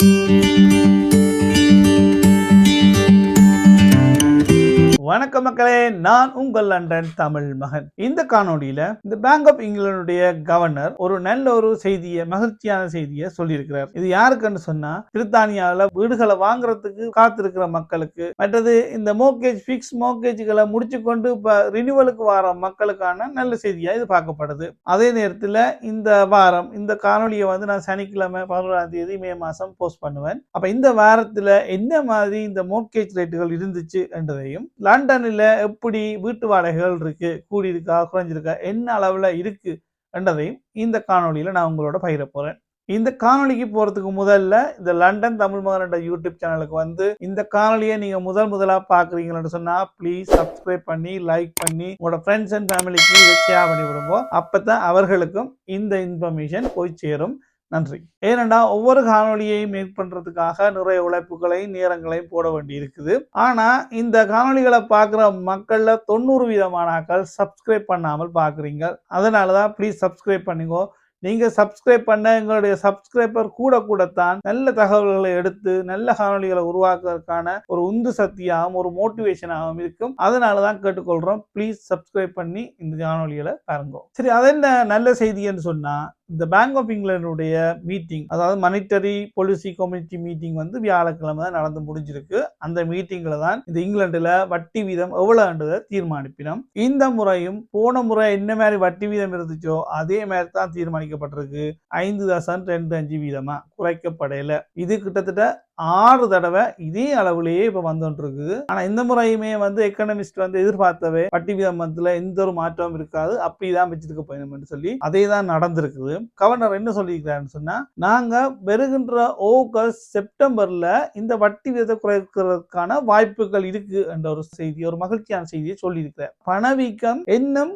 Música வணக்க மக்களே நான் உங்கள் லண்டன் தமிழ் மகன். இந்த காணொலியில இந்த பேங்க் ஆஃப் இங்கிலாந்துடைய கவர்னர் ஒரு நல்ல ஒரு செய்தியை மகிழ்ச்சியான செய்தியை சொல்லியிருக்கிறார். இது யாருக்குன்னு சொன்னா பிரித்தானியாவில் வீடுகளை வாங்குறதுக்கு காத்திருக்கிற மக்களுக்கு மற்றது இந்த மோக்கேஜ் ஃபிக்ஸ் மோக்கேஜ்களை முடிச்சு கொண்டு இப்ப ரினிவலுக்கு வர மக்களுக்கான நல்ல செய்தியா இது பார்க்கப்படுது. அதே நேரத்தில் இந்த வாரம் இந்த காணொலியை வந்து நான் சனிக்கிழமை பதினோராம் தேதி மே மாசம் போஸ்ட் பண்ணுவேன். அப்ப இந்த வாரத்தில் என்ன மாதிரி இந்த மோக்கேஜ் ரேட்டுகள் இருந்துச்சு என்றதையும் லண்டனில் எப்படி வீட்டு வாடகைகள் இருக்கு? கூடி இருக்கா குறைஞ்சிருக்கா? என்ன அளவில் இருக்கு? என்றதையும் இந்த காணொளியில் நான் உங்களோட பகிர போகிறேன் இந்த காணொளிக்கு போகிறதுக்கு முதல்ல இந்த லண்டன் தமிழ் மகன் யூடியூப் சேனலுக்கு வந்து இந்த காணொலியை நீங்கள் முதல் முதலாக பாக்குறீங்கன்னு சொன்னால் ப்ளீஸ் சப்ஸ்கிரைப் பண்ணி லைக் பண்ணி உங்களோட ஃப்ரெண்ட்ஸ் அண்ட் ஃபேமிலிக்கு இதை ஷேர் பண்ணி விடுங்க அப்பதான் அவர்களுக்கும் இந்த இன்ஃபர்மேஷன் போய் சேரும். நன்றி. ஏனென்றா ஒவ்வொரு காணொலியையும் மேக் பண்றதுக்காக நிறைய உழைப்புகளையும் நேரங்களையும் போட வேண்டி இருக்குது ஆனா இந்த காணொலிகளை பார்க்குற மக்கள்ல தொண்ணூறு வீதமானாக்கள் சப்ஸ்கிரைப் பண்ணாமல் பார்க்குறீங்க. அதனாலதான் ப்ளீஸ் சப்ஸ்கிரைப் பண்ணுங்க நீங்க சப்ஸ்கிரைப் பண்ண எங்களுடைய சப்ஸ்கிரைபர் கூட கூடத்தான் நல்ல தகவல்களை எடுத்து நல்ல காணொலிகளை உருவாக்குறதுக்கான ஒரு உந்து சக்தியாகவும் ஒரு மோட்டிவேஷனாகவும் இருக்கும். அதனால தான் கேட்டுக்கொள்றோம். ப்ளீஸ் சப்ஸ்கிரைப் பண்ணி இந்த காணொலிகளை பாருங்க. சரி அது என்ன நல்ல செய்தின்னு சொன்னா இந்த பேங்க் ஆஃப் இங்கிலாண்டுடைய மீட்டிங் அதாவது மானிட்டரி பாலிசி கம்யூனிட்டி மீட்டிங் வந்து வியாழக்கிழமை தான் நடந்து முடிஞ்சிருக்கு. அந்த மீட்டிங்ல தான் இந்த இங்கிலாந்துல வட்டி வீதம் எவ்வளவுன்றதை தீர்மானிப்பினோம். இந்த முறையும் போன முறை என்ன மாதிரி வட்டி வீதம் இருந்துச்சோ அதே மாதிரி தான் தீர்மானிக்கப்பட்டிருக்கு. ஐந்து தசம் ரெண்டு அஞ்சு வீதமா குறைக்கப்படையில இது கிட்டத்தட்ட ஆறு தடவை இதே அளவுலயே இப்ப வந்துட்டு இருக்குது ஆனா இந்த முறையுமே வந்து எக்கனமிஸ்ட் வந்து எதிர்பார்த்தவே வட்டி வீதமத்துல எந்த ஒரு மாற்றமும் இருக்காது. அப்படிதான் வச்சிருக்க போயணும்னு சொல்லி அதே தான் நடந்திருக்குது. கவர்னர் என்ன சொல்லியிருக்கிறாருன்னு சொன்னா நாங்க வருகின்ற ஆகஸ்ட் செப்டம்பர்ல இந்த வட்டி வீதத்தை குறைக்கிறதுக்கான வாய்ப்புகள் இருக்கு என்ற ஒரு செய்தி ஒரு மகிழ்ச்சியான செய்தியை சொல்லியிருக்கிறார். பணவீக்கம் இன்னும்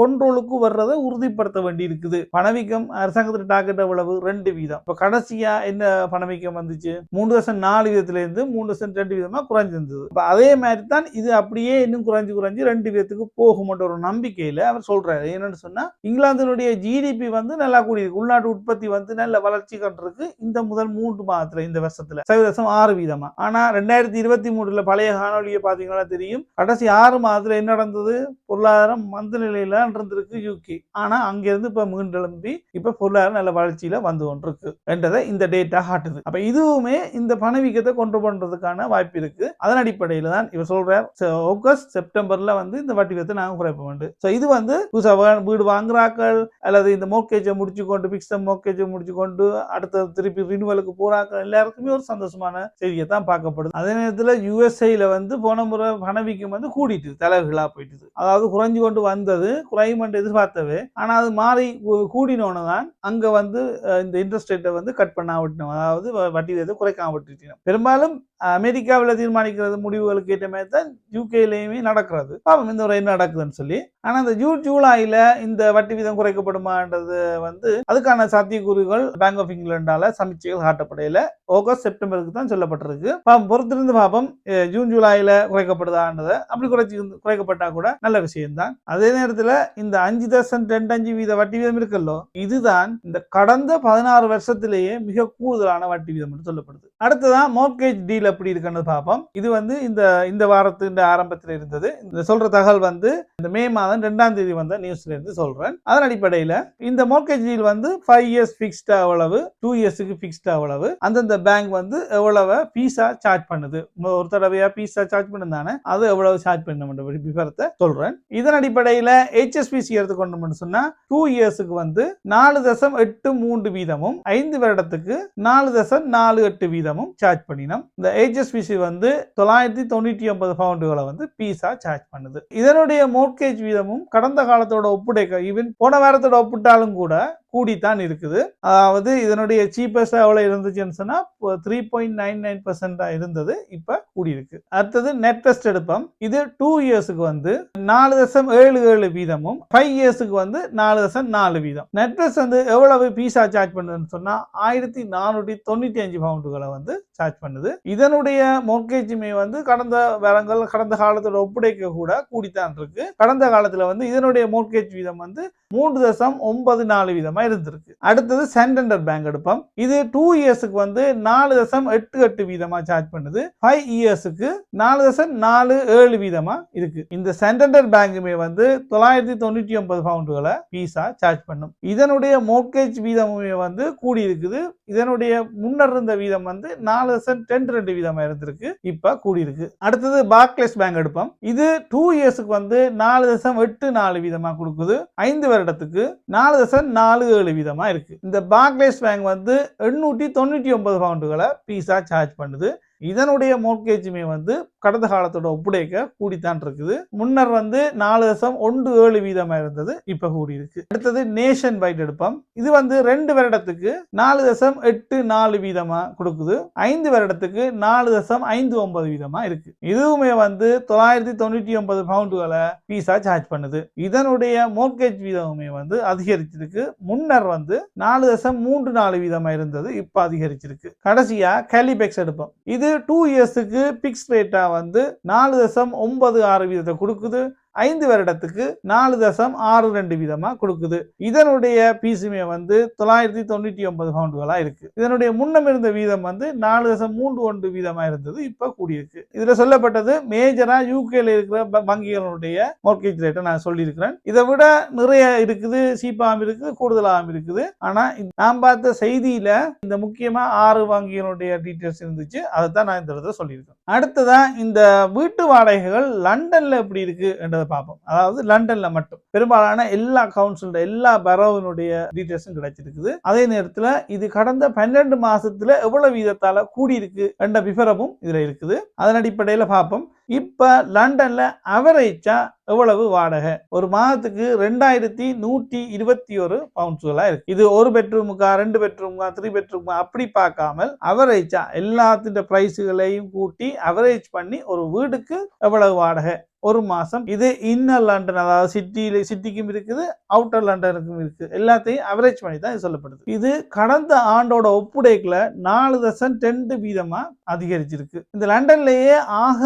கண்ட்ரோலுக்கு வர்றதை உறுதிப்படுத்த வேண்டி இருக்குது பணவீக்கம் அரசாங்கத்தில் டார்கெட் எவ்வளவு ரெண்டு வீதம். இப்ப கடைசியா என்ன பணவீக்கம் வந்துச்சு? மூன்று தசம் நாலு விதத்துலேருந்து மூணு லட்சம் ரெண்டு வீதமா குறைஞ்சிருந்தது இப்போ அதே மாதிரி தான் இது அப்படியே இன்னும் குறைஞ்சு குறைஞ்சு ரெண்டு விதத்துக்கு போகும்ன்ற ஒரு நம்பிக்கையில அவர் சொல்றாரு. என்னன்னு சொன்னா இங்கிலாந்தினுடைய ஜிடிபி வந்து நல்லா கூடியிருக்கு. உள்நாட்டு உற்பத்தி வந்து நல்ல வளர்ச்சி கண்டிருக்கு. இந்த முதல் மூன்று மாதத்துல இந்த வருஷத்துல. சதவீதம் ஆறு வீதமா. ஆனா ரெண்டாயிரத்தி இருபத்தி மூணுல பழைய காணொலியை பாத்தீங்கன்னா தெரியும். கடைசி ஆறு மாதத்துல என்ன நடந்தது? பொருளாதாரம் மந்த நிலையில இருந்திருக்கு யூகே ஆனா அங்கேருந்து இப்ப மீண்டெழும்பி இப்ப பொருளாதாரம் நல்ல வளர்ச்சியில வந்து கொண்டிருக்கு. என்றதை இந்த டேட்டா காட்டுது. அப்ப இதுவுமே இந்த பணவீக்கத்தை கொண்டு பண்றதுக்கான வாய்ப்பு இருக்கு. அதன் அடிப்படையில் தான் இவர் சொல்றார். ஆகஸ்ட் செப்டம்பர்ல வந்து இந்த வட்டி வீதத்தை நாங்கள் குறைப்ப வேண்டும். ஸோ இது வந்து புதுசாக வீடு வாங்குறாக்கள் அல்லது இந்த மோக்கேஜை முடிச்சு கொண்டு பிக்ஸம் மோக்கேஜை முடிச்சு கொண்டு அடுத்த திருப்பி ரினுவலுக்கு போறாக்கள் எல்லாருக்குமே ஒரு சந்தோஷமான செய்தியை தான் பார்க்கப்படுது. அதே நேரத்தில் யுஎஸ்ஐல வந்து போன முறை பணவீக்கம் வந்து கூடிட்டு தலைகளாக போயிட்டுது. அதாவது குறைஞ்சு கொண்டு வந்தது குறையும் எதிர்பார்த்தவே ஆனால் அது மாறி கூடினோன்னு தான் அங்கே வந்து இந்த இன்ட்ரெஸ்ட் ரேட்டை வந்து கட் பண்ணாவிட்டோம் அதாவது வட்டி வீதத்தை குறைக்காம போட்டிருக்கீங்க. பெரும்பாலும் அமெரிக்காவில் தீர்மானிக்கிறது முடிவுகளுக்கு ஏற்ற மாதிரி தான் யூகேலையுமே நடக்கிறது. பாவம் இந்த முறை என்ன நடக்குதுன்னு சொல்லி. ஆனால் இந்த ஜூன் ஜூலையில் இந்த வட்டி வீதம் குறைக்கப்படுமான்றது வந்து அதுக்கான சாத்தியக்கூறுகள் பேங்க் ஆஃப் இங்கிலாண்டால சமீட்சைகள் காட்டப்படையில. ஆகஸ்ட் செப்டம்பருக்கு தான் சொல்லப்பட்டிருக்கு. பாவம் பொறுத்திருந்து பாப்பம். ஜூன் ஜூலையில் குறைக்கப்படுதான்றதை. அப்படி குறைச்சி குறைக்கப்பட்டா கூட நல்ல விஷயம்தான். அதே நேரத்தில் இந்த அஞ்சு தசன் ரெண்டு அஞ்சு வீத வட்டி வீதம் இருக்குல்லோ இதுதான் இந்த கடந்த பதினாறு வருஷத்திலேயே மிக கூடுதலான வட்டி வீதம் என்று சொல்லப்படுது. அடுத்ததான் மோர்கேஜ் டீலர் எப்படி இருக்குன்னு பார்ப்போம். இது வந்து இந்த இந்த வாரத்து இந்த ஆரம்பத்தில் இருந்தது. இந்த சொல்ற தகவல் வந்து இந்த மே மாதம் ரெண்டாம் தேதி வந்த நியூஸ்ல இருந்து சொல்றேன். அதன் அடிப்படையில் இந்த மோர்கேஜ் டீல் வந்து ஃபைவ் இயர்ஸ் பிக்ஸ்டா அவ்வளவு டூ இயர்ஸுக்கு பிக்ஸ்டா அவ்வளவு. அந்தந்த பேங்க் வந்து எவ்வளவு பீஸா சார்ஜ் பண்ணுது. ஒரு தடவையா பீஸா சார்ஜ் பண்ணிருந்தானே அது எவ்வளவு சார்ஜ் பண்ண விவரத்தை சொல்றேன். இதன் அடிப்படையில் ஹெச்எஸ்பிசி எடுத்துக்கொண்டோம்னு சொன்னா டூ இயர்ஸுக்கு வந்து நாலு தசம் எட்டு மூன்று வீதமும் ஐந்து வருடத்துக்கு நாலு தசம் நாலு எட்டு வீதமும் சார்ஜ் பண்ணினோம். இந்த ஹெச்எஸ்பிசி வந்து தொள்ளாயிரத்தி தொண்ணூற்றி ஒன்பது பவுண்டுகளை வந்து பீஸா சார்ஜ் பண்ணுது. இதனுடைய மோட்கேஜ் வீதமும் கடந்த காலத்தோட ஒப்புடைக்க ஈவன் போன வாரத்தோட ஒப்பிட்டாலும் கூட கூடித்தான் இருக்குது. அதாவது இதனுடைய சீப்பஸ்ட் எவ்வளோ இருந்துச்சுன்னு சொன்னால் த்ரீ பாயிண்ட் நைன் நைன் பர்சன்டாக இருந்தது இப்போ கூடியிருக்கு. அடுத்தது நெட் டெஸ்ட் எடுப்போம். இது டூ இயர்ஸுக்கு வந்து நாலு தசம் ஏழு ஏழு வீதமும் ஃபைவ் இயர்ஸுக்கு வந்து நாலு தசம் நாலு வீதம். நெட் டெஸ்ட் வந்து எவ்வளவு பீஸா சார்ஜ் பண்ணுதுன்னு சொன்னால் ஆயிரத்தி நானூற்றி தொண்ணூற்றி அஞ்சு பவுண்டுகளை வந்து சார்ஜ் பண்ணுது. இதனுடைய மோர்கேஜுமே வந்து கடந்த வரங்கள் கடந்த காலத்தோட ஒப்படைக்க கூட கூடித்தான் இருக்கு. கடந்த காலத்தில் வந்து இதனுடைய மோர்கேஜ் வீதம் வந்து மூன்று தசம் ஒன்பது நாலு வீதமாக வீதமா இருந்திருக்கு அடுத்தது சென்டண்டர் பேங்க் எடுப்போம். இது டூ இயர்ஸுக்கு வந்து நாலு தசம் எட்டு எட்டு வீதமா சார்ஜ் பண்ணுது. ஃபைவ் இயர்ஸுக்கு நாலு தசம் நாலு ஏழு வீதமா இருக்கு. இந்த சென்டண்டர் பேங்குமே வந்து தொள்ளாயிரத்தி தொண்ணூற்றி ஒன்பது பவுண்டுகளை பீஸா சார்ஜ் பண்ணும். இதனுடைய மோட்கேஜ் வீதமுமே வந்து கூடி இருக்குது இதனுடைய முன்னர் இருந்த வீதம் வந்து நாலு தசம் டென் ரெண்டு வீதமா இருந்திருக்கு. இப்ப கூடி இருக்கு அடுத்தது பாக்லேஸ் பேங்க் எடுப்போம். இது டூ இயர்ஸுக்கு வந்து நாலு தசம் எட்டு நாலு வீதமா கொடுக்குது. ஐந்து வருடத்துக்கு நாலு தசம் நாலு ஏழு வீதமா இருக்கு. இந்த பார்க்லேஸ் பேங்க் வந்து எண்ணூற்றி தொண்ணூற்றி ஒன்பது பவுண்டுகளை பீஸா சார்ஜ் பண்ணுது. இதனுடைய மோர்கேஜுமே வந்து கடந்த காலத்தோட ஒப்புடைக்க கூடித்தான் இருக்குது. முன்னர் வந்து நாலு தசம் ஒன்று ஏழு வீதமாக இருந்தது இப்ப கூடி இருக்கு அடுத்தது நேஷன் வைட் எடுப்போம். இது வந்து ரெண்டு வருடத்துக்கு நாலு தசம் எட்டு நாலு வீதமா கொடுக்குது. ஐந்து வருடத்துக்கு நாலு தசம் ஐந்து ஒன்பது வீதமா இருக்கு. இதுவுமே வந்து தொள்ளாயிரத்தி தொண்ணூற்றி ஒன்பது பவுண்டுகளை பீஸா சார்ஜ் பண்ணுது. இதனுடைய மோர்கேஜ் வீதமுமே வந்து அதிகரிச்சிருக்கு. முன்னர் வந்து நாலு தசம் மூன்று நாலு வீதமா இருந்தது இப்ப அதிகரிச்சிருக்கு. கடைசியா கேலிபெக்ஸ் எடுப்போம். இது டூ இயர்ஸுக்கு பிக்ஸ் ரேட்டா வந்து நாலு தசம் ஒன்பது ஆறு வீதத்தை கொடுக்குது. ஐந்து வருடத்துக்கு நாலு தசம் ஆறு ரெண்டு வீதமாக கொடுக்குது. இதனுடைய பீஸுமே வந்து தொள்ளாயிரத்தி தொண்ணூற்றி ஒன்பது பவுண்டுகளாக இருக்கு. இதனுடைய முன்னம் இருந்த வீதம் வந்து நாலு தசம் மூன்று ஒன்று வீதமாக இருந்தது இப்போ கூடியிருக்கு. இதில் சொல்லப்பட்டது மேஜராக யூகேல இருக்கிற ப- வங்கிகளுடைய மோர்கேஜ் ரேட்டை நான் சொல்லியிருக்கிறேன். இதை விட நிறைய இருக்குது சீப்பாகவும் இருக்குது கூடுதலாகவும் இருக்குது. ஆனால் நான் பார்த்த செய்தியில் இந்த முக்கியமாக ஆறு வங்கிகளுடைய டீட்டெயில்ஸ் இருந்துச்சு. அதை தான் நான் இந்த இடத்துல சொல்லியிருக்கேன். அடுத்ததான் இந்த வீட்டு வாடகைகள் லண்டனில் எப்படி இருக்கு என்றதை பார்ப்போம். அதாவது லண்டன்ல மட்டும். பெரும்பாலான எல்லா கவுன்சிலோட எல்லா பரோவினுடைய டீட்டெயில்ஸும் கிடைச்சிருக்குது. அதே நேரத்தில் இது கடந்த பன்னெண்டு மாசத்துல எவ்வளவு வீதத்தால கூடியிருக்கு என்ற விவரமும் இதுல இருக்குது. அதன் அடிப்படையில் பார்ப்போம். இப்ப லண்டன்ல அவரேஜா எவ்வளவு வாடகை? ஒரு மாதத்துக்கு ரெண்டாயிரத்தி நூற்றி இருபத்தி ஒரு பவுண்ட்ஸ்களா இருக்கு. இது ஒரு பெட்ரூமுக்கா ரெண்டு பெட்ரூமுக்கா த்ரீ பெட்ரூமுக்கா அப்படி பார்க்காமல் அவரேஜா எல்லாத்தின் பிரைஸுகளையும் கூட்டி அவரேஜ் பண்ணி ஒரு வீடுக்கு எவ்வளவு வாடகை? ஒரு மாதம் இது இன்னர் லண்டன் அதாவது சிட்டியில சிட்டிக்கும் இருக்குது அவுட்டர் லண்டனுக்கும் இருக்குது எல்லாத்தையும் அவரேஜ் பண்ணி தான் இது சொல்லப்படுது. இது கடந்த ஆண்டோட ஒப்புடைக்கில் நாலு தசம் டென்ட் வீதமாக அதிகரிச்சிருக்கு. இந்த லண்டன்லேயே ஆக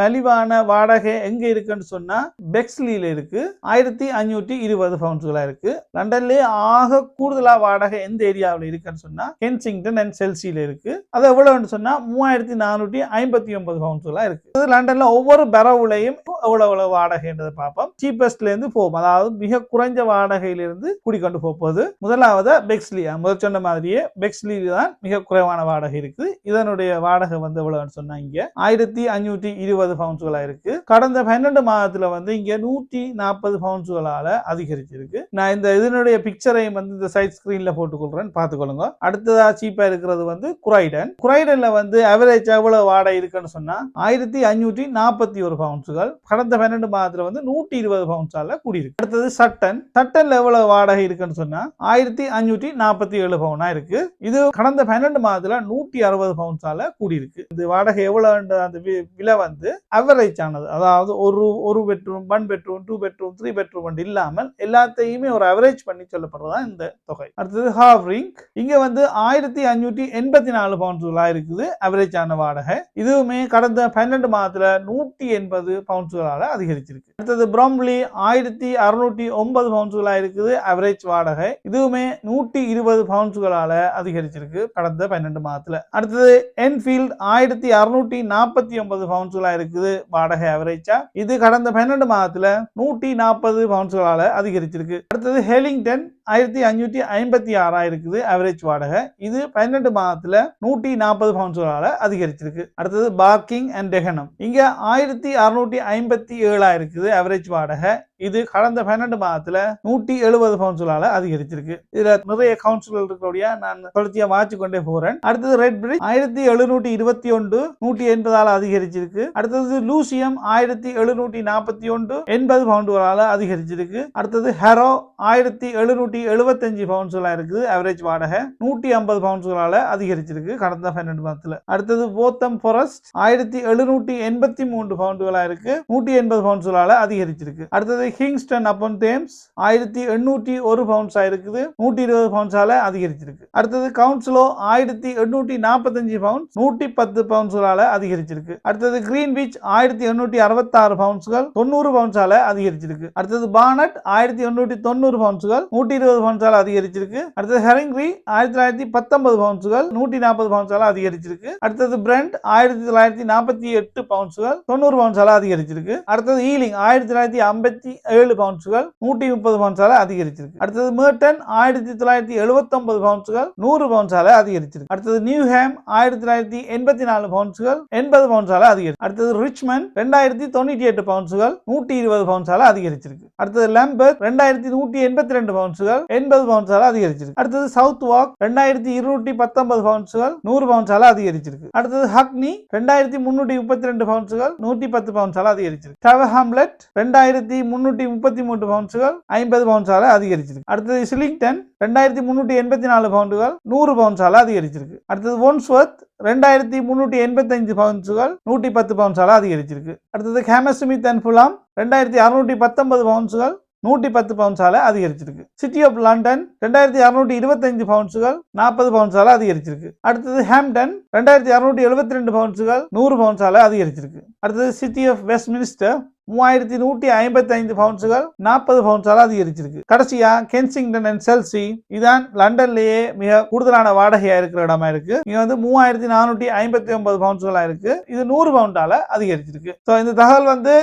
மலிவான வாடகை எங்க இருக்குன்னு சொன்னா பெக்ஸ்லியில இருக்கு. ஆயிரத்தி அஞ்சூற்றி இருபது பவுண்ட்ஸ்களா இருக்கு. லண்டன்லயே ஆக கூடுதலா வாடகை எந்த ஏரியாவில் இருக்குன்னு சொன்னா கென்சிங்டன் அண்ட் செல்சியில இருக்கு. அது எவ்வளவுன்னு சொன்னா மூவாயிரத்தி நானூற்றி ஐம்பத்தி ஒன்பது பவுண்ட்ஸ்களா இருக்கு. இது லண்டன்ல ஒவ்வொரு பரவுலையும் எவ்வளவு எவ்வளவு வாடகைன்றதை பார்ப்போம். சீப்பஸ்ட்ல இருந்து போகும் அதாவது மிக குறைஞ்ச வாடகையிலிருந்து கூடிக்கொண்டு போக போகுது முதலாவது பெக்ஸ்லி முதல் சொன்ன மாதிரியே பெக்ஸ்லி தான் மிக குறைவான வாடகை இருக்குது. இதனுடைய வாடகை வந்து எவ்வளவுன்னு சொன்னா இங்க ஆயிரத்தி அஞ்சூற்றி இருபது பவுண்ட்ஸ்களா இருக்கு. கடந்த பன்னெண்டு மாதத்துல வந்து இங்க நூற்றி நாற்பது பவுண்ட்ஸ்களால அதிகரிச்சிருக்கு. நான் இந்த இதனுடைய பிக்சரையும் வந்து இந்த சைட் ஸ்கிரீன்ல போட்டுக்கொள்றேன். பார்த்துக்கொள்ளுங்க. அடுத்ததா சீப்பா இருக்கிறது வந்து குரைடன். குரைடன்ல வந்து அவரேஜ் எவ்வளவு வாடகை இருக்குன்னு சொன்னா ஆயிரத்தி அஞ்சூற்றி நாற்பத்தி ஒரு பவுன்ஸுகள். கடந்த பன்னெண்டு மாதத்துல வந்து நூற்றி இருபது பவுன்ஸால கூடியிருக்கு. அடுத்தது சட்டன். சட்டன்ல எவ்வளவு வாடகை இருக்குன்னு சொன்னா ஆயிரத்தி அஞ்சூற்றி நாற்பத்தி ஏழு பவுனா இருக்கு. இது கடந்த பன்னெண்டு மாதத்துல நூற்றி அறுபது பவுன்ஸால கூடியிருக்கு. இது வாடகை எவ்வளவு அந்த வி- விலை வந்து அவரேஜ் ஆனது. அதாவது ஒரு ஒரு bedroom one bedroom two bedroom three bedroom இல்லாமல் எல்லாத்தையுமே ஒரு அவரேஜ் பண்ணி சொல்லப்படுறதா இந்த தொகை. அடுத்தது ஹாவ்ரிங் இங்க வந்து ஆயிரத்தி அஞ்சூற்றி எண்பத்தி நாலு பவுண்ட்ஸ்களா இருக்குது அவரேஜ் ஆன வாடகை. இதுவுமே கடந்த பன்னெண்டு மாதத்துல நூற்றி எண்பது பவுன்ஸ்களால அதிகரிச்சிருக்கு. அடுத்தது ப்ராம்லி ஆயிரத்தி அறுநூற்றி ஒன்பது பவுண்ட்ஸ்களா இருக்குது அவரேஜ் வாடகை. இதுவுமே நூற்றி இருபது பவுன்ஸ்களால அதிகரிச்சிருக்கு கடந்த பன்னெண்டு மாதத்துல. அடுத்தது என்ஃபீல்ட் ஆயிரத்தி அறுநூற்றி நாற்பத்தி ஒன்பது பவுண்ட்ஸ்களா இருக்குது வாடகை அவரேஜா இது கடந்த பன்னெண்டு மாதத்துல நூற்றி நாற்பது பவுண்ட்ஸ்களால அதிகரிச்சிருக்கு. அடுத்தது ஹெலிங்டன் ஆயிரத்தி அஞ்சூற்றி ஐம்பத்தி ஆறா இருக்குது அவரேஜ் வாடகை. இது பன்னெண்டு மாதத்துல நூற்றி நாற்பது பவுன்ஸ்களால் அதிகரிச்சிருக்கு. அடுத்தது பார்க்கிங் அண்ட் டெகனம் இங்க ஆயிரத்தி அறுநூற்றி ஐம்பத்தி ஏழா இருக்குது அவரேஜ் வாடகை. இது கடந்த பன்னெண்டு மாதத்துல நூற்றி எழுபது பவுண்ட்ஸ்களால அதிகரிச்சிருக்கு. இதுல நிறைய கவுன்சிலர் இருக்கக்கூடிய நான் தொடர்ச்சியா வாச்சு கொண்டே போறேன். அடுத்தது ரெட் பிரிட்ஜ் ஆயிரத்தி எழுநூற்றி இருபத்தி ஒன்று நூற்றி எண்பதால அதிகரிச்சிருக்கு. அடுத்தது லூசியம் ஆயிரத்தி எழுநூற்றி நாற்பத்தி ஒன்று எண்பது பவுண்டுகளால அதிகரிச்சிருக்கு. அடுத்தது ஹெரோ ஆயிரத்தி எழுநூற்றி எழுபத்தஞ்சு பவுண்ட்ஸ்களா இருக்குது. அவரேஜ் வாடகை நூற்றி ஐம்பது பவுண்ட்ஸ்களால அதிகரிச்சிருக்கு கடந்த பன்னெண்டு மாதத்துல. அடுத்தது போத்தம் ஃபாரஸ்ட் ஆயிரத்தி எழுநூற்றி எண்பத்தி மூன்று பவுண்டுகளா இருக்கு. நூற்றி எண்பது பவுண்ட்ஸ்களால அதிகரிச்சிருக்கு. அடுத்தது ஹிங்ஸ்டன் அப்பன் தேம்ஸ் ஆயிரத்தி எண்ணூற்றி ஒரு பவுன்ஸாக இருக்குது. நூற்றி இருபது பவுன்ஸால அதிகரிச்சிருக்கு. அடுத்தது கவுன்சிலோ ஆயிரத்தி எண்ணூற்றி நாற்பத்தஞ்சு பவுன்ஸ் நூற்றி பத்து பவுன்ஸ்களால அதிகரிச்சிருக்கு. அடுத்தது கிரீன் பீச் ஆயிரத்தி எண்ணூற்றி அறுபத்தாறு பவுன்ஸ்கள் தொண்ணூறு பவுன்ஸால அதிகரிச்சிருக்கு. அடுத்தது பானட் ஆயிரத்தி எண்ணூற்றி தொண்ணூறு பவுன்ஸ்கள் நூற்றி இருபது பவுன்ஸால அதிகரிச்சிருக்கு. அடுத்தது ஹெரிங்ரி ஆயிரத்தி தொள்ளாயிரத்தி பத்தொன்பது பவுன்ஸ்கள் நூற்றி நாற்பது பவுன்ஸால அதிகரிச்சிருக்கு. அடுத்தது பிரெண்ட் ஆயிரத்தி தொள்ளாயிரத்தி நாற்பத்தி எட்டு பவுன்ஸ்கள் தொண்ணூறு பவுன்ஸால அதிகரிச்சிருக்கு. அடுத்தது ஈலிங் ஆயிரத்தி தொள்ளாயிரத்தி ஐம்பத்தி ஏழு பவுன்ஸுகள் நூற்றி முப்பது பவுன்ஸால அதிகரிச்சிருக்கு. அடுத்தது மேர்டன் ஆயிரத்தி தொள்ளாயிரத்தி எழுபத்தொன்பது பவுன்ஸுகள் நூறு பவுன்ஸால அதிகரிச்சிருக்கு. அடுத்தது நியூஹேம் ஆயிரத்தி தொள்ளாயிரத்தி எண்பத்தி நாலு பவுன்ஸுகள் எண்பது பவுன்ஸால அதிகரிச்சு அடுத்தது ரிச்மண்ட் ரெண்டாயிரத்தி தொண்ணூற்றி எட்டு பவுன்ஸுகள் நூற்றி இருபது பவுன்ஸால அதிகரிச்சிருக்கு. அடுத்தது லம்பர் ரெண்டாயிரத்தி நூற்றி எண்பத்தி ரெண்டு பவுன்ஸுகள் எண்பது பவுன்ஸால அதிகரிச்சிருக்கு. அடுத்தது சவுத் வாக் ரெண்டாயிரத்தி இருநூற்றி பத்தொன்பது பவுன்ஸுகள் நூறு பவுன்ஸால அதிகரிச்சிருக்கு. அடுத்தது ஹக்னி ரெண்டாயிரத்தி முன்னூற்றி முப்பத்தி ரெண்டு பவுன்ஸுகள் நூற்றி பத்து பவுன்ஸால அதிகரிச்சிருக்கு. டவர் ஹாம்லெட் ரெண்டாயிரத்தி முன்னூற்றி முப்பத்தி மூன்று பவுன்ஸுகள் ஐம்பது பவுன்ஸால அதிகரிச்சிருக்கு. அடுத்தது சிலிங்டன் ரெண்டாயிரத்தி முன்னூற்றி எண்பத்தி நாலு பவுண்டுகள் நூறு பவுன்ஸால அதிகரிச்சிருக்கு. அடுத்தது ஒன்ஸ்வர்த் ரெண்டாயிரத்தி முன்னூற்றி எண்பத்தஞ்சு பவுன்ஸுகள் நூற்றி பத்து பவுன்ஸால அதிகரிச்சிருக்கு. அடுத்தது ஹேமஸ்மித் அண்ட் புலாம் ரெண்டாயிரத்தி அறுநூற்றி பத்தொன்பது பவுன்ஸுகள் நூற்றி பத்து பவுன்ஸால அதிகரிச்சிருக்கு. சிட்டி ஆஃப் லண்டன் ரெண்டாயிரத்தி அறுநூற்றி இருபத்தஞ்சு பவுன்ஸுகள் நாற்பது பவுன்ஸால அதிகரிச்சிருக்கு. அடுத்தது ஹாம்டன் ரெண்டாயிரத்தி அறுநூற்றி எழுபத்தி ரெண்டு பவுன்ஸுகள் நூறு பவுன்ஸால அதிகரிச்சிருக்கு. அடுத்தது சிட்டி ஆஃப் வெஸ்ட் மினிஸ்டர் மூவாயிரத்தி நூற்றி ஐம்பத்தி ஐந்து பவுன்ஸுகள் நாற்பது பவுன்ஸால் அதிகரிச்சிருக்கு. கடைசியா கென்சிங்டன் அண்ட் செல்சி இதான் லண்டன்லேயே மிக கூடுதலான வாடகையா இருக்கிற இடமா இருக்கு. இங்க வந்து மூவாயிரத்தி நானூற்றி ஐம்பத்தி ஒன்பது பவுன்ஸுகளா இருக்கு. இது நூறு பவுண்டால அதிகரிச்சிருக்கு. ஸோ இந்த தகவல் வந்து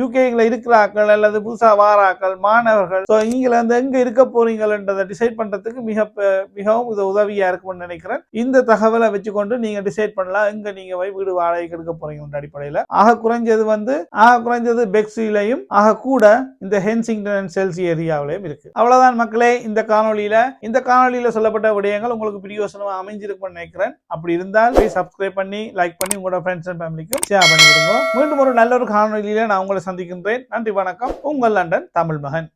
யூகேல இருக்கிற ஆக்கள் அல்லது புதுசா வாராக்கள் மாணவர்கள் ஸோ நீங்க வந்து எங்க இருக்க போறீங்கன்றதை டிசைட் பண்றதுக்கு மிக மிகவும் இது உதவியா இருக்கும்னு நினைக்கிறேன். இந்த தகவலை வச்சுக்கொண்டு நீங்க டிசைட் பண்ணலாம். எங்க நீங்க போய் வீடு வாடகைக்கு எடுக்க போறீங்கன்ற அடிப்படையில். ஆக குறைஞ்சது வந்து ஆக குறைந்தது பெக்ஸிலையும் ஆக கூட இந்த ஹென்சிங்டன் அண்ட் செல்சி ஏரியாவிலையும் இருக்கு. அவ்வளவுதான் மக்களே இந்த காணொளியில இந்த காணொளியில சொல்லப்பட்ட விடயங்கள் உங்களுக்கு பிரியோசனமா அமைஞ்சிருக்கும்னு நினைக்கிறேன். அப்படி இருந்தால் சப்ஸ்கிரைப் பண்ணி லைக் பண்ணி உங்களோட ஃப்ரெண்ட்ஸ் அண்ட் ஃபேமிலிக்கும் ஷேர் பண்ணி விடுங்க. மீண்டும் ஒரு நல்ல ஒரு காணொளியில நான் உங்களை சந்திக்கின்றேன். நன்றி வணக்கம். உங்கள் லண்டன் தமிழ் மகன்